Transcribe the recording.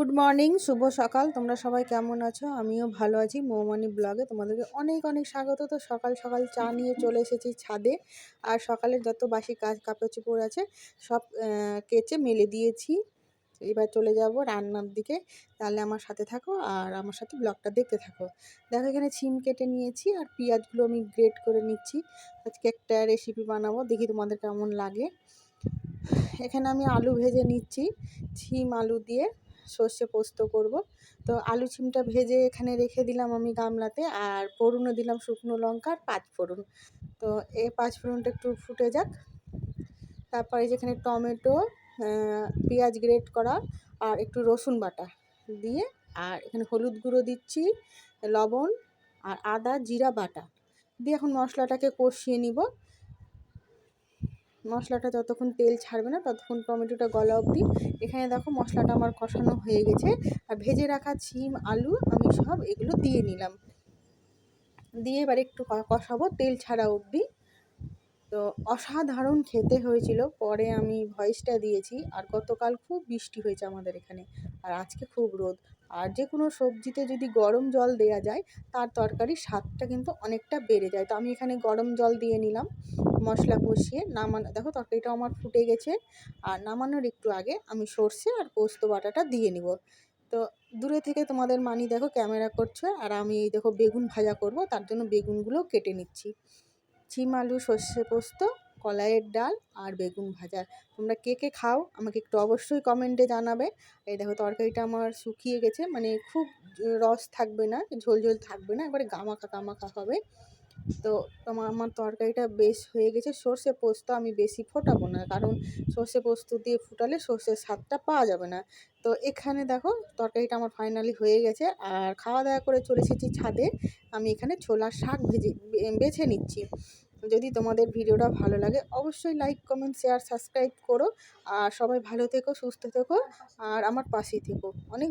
Good morning, শুভ সকাল। তোমরা সবাই কেমন আছো? আমিও ভালো আছি। মৌমানি ব্লগে তোমাদেরকে অনেক অনেক স্বাগত। তো সকাল সকাল চা নিয়ে চলে এসেছি ছাদে। আর সকালের যত বাসি কাজ কাপড় চোপড় আছে, সব কেচে মেলে দিয়েছি। এবার চলে যাব রান্নার দিকে। তাহলে আমার সাথে থাকো আর আমার সাথে ব্লগটা দেখতে থাকো। দেখো এখানে ছিম কেটে নিয়েছি আর পেঁয়াজগুলো আমি গ্রেট করে নিচ্ছি। আজকে একটা রেসিপি বানাবো, দেখি তোমাদের কেমন লাগে। এখানে আমি আলু ভেজে নিচ্ছি, ছিম আলু দিয়ে। সর্ষে পোস্ত করব। তো আলু ছিমটা ভেজে এখানে রেখে দিলাম আমি গামলাতে আর ফোড়নও দিলাম শুকনো লঙ্কা আর পাঁচ ফোড়ন। তো এই পাঁচ ফোড়নটা একটু ফুটে যাক। তারপরে যেখানে টমেটো পেঁয়াজ গ্রেট করা আর একটু রসুন বাটা দিয়ে আর এখানে হলুদ গুঁড়ো দিচ্ছি, লবণ আর আদা, জিরা বাটা। দিয়ে এখন মশলাটাকে কষিয়ে নিব। মশলাটা যতক্ষণ তেল ছাড়বে না, ততক্ষণ টমেটোটা গলা অবধি। এখানে দেখো মশলাটা আমার কষানো হয়ে গেছে। আর ভেজে রাখা ছিম, আলু আমি সব এগুলো দিয়ে নিলাম। দিয়ে এবার একটু কষাবো তেল ছাড়া অবধি। তো অসাধারণ খেতে হয়েছিল। পরে আমি ভয়েসটা দিয়েছি। আর গতকাল খুব বৃষ্টি হয়েছে আমাদের এখানে। আর আজকে খুব রোদ। আর যে কোনো সবজিতে যদি গরম জল দেওয়া যায়, তার তরকারির স্বাদটা কিন্তু অনেকটা বেড়ে যায়। তো আমি এখানে গরম জল দিয়ে নিলাম, মশলা কষিয়ে নামানো, দেখো তরকারিটা আমার ফুটে গেছে। আর নামানোর একটু আগে আমি সর্ষে আর পোস্ত বাটাটা দিয়ে নিব। তো দূরে থেকে তোমাদের মানি দেখো ক্যামেরা করছে, আর আমি এই দেখো বেগুন ভাজা করব, তার জন্য বেগুনগুলো কেটে নিচ্ছি। ছিম আলু, সর্ষে পোস্ত কলাইয়ের ডাল আর বেগুন ভাজা। তোমরা কে কে খাও আমাকে একটু অবশ্যই কমেন্টে জানাবে। এই দেখো, তরকারিটা আমার শুকিয়ে গেছে মানে খুব রস থাকবে না, ঝোল ঝোল থাকবে না, একবারে গামাখা গামাখা হবে। তো তোমার আমার তরকারিটা বেশ হয়ে গেছে। সর্ষে পোস্ত আমি বেশি ফোটাবো না, কারণ সর্ষে পোস্ত দিয়ে ফুটালে সর্ষের স্বাদটা পাওয়া যাবে না। তো এখানে দেখো, তরকারিটা আমার ফাইনালি হয়ে গেছে। আর খাওয়া দাওয়া করে চলে এসেছি ছাদে। আমি এখানে ছোলার শাক ভেজে বেছে নিচ্ছি। যদি তোমাদের ভিডিওটা ভালো লাগে, অবশ্যই লাইক কমেন্ট শেয়ার সাবস্ক্রাইব করো। আর সবাই ভালো থেকো, সুস্থ থেকো। আর আমার পাশেই থেকো। অনেক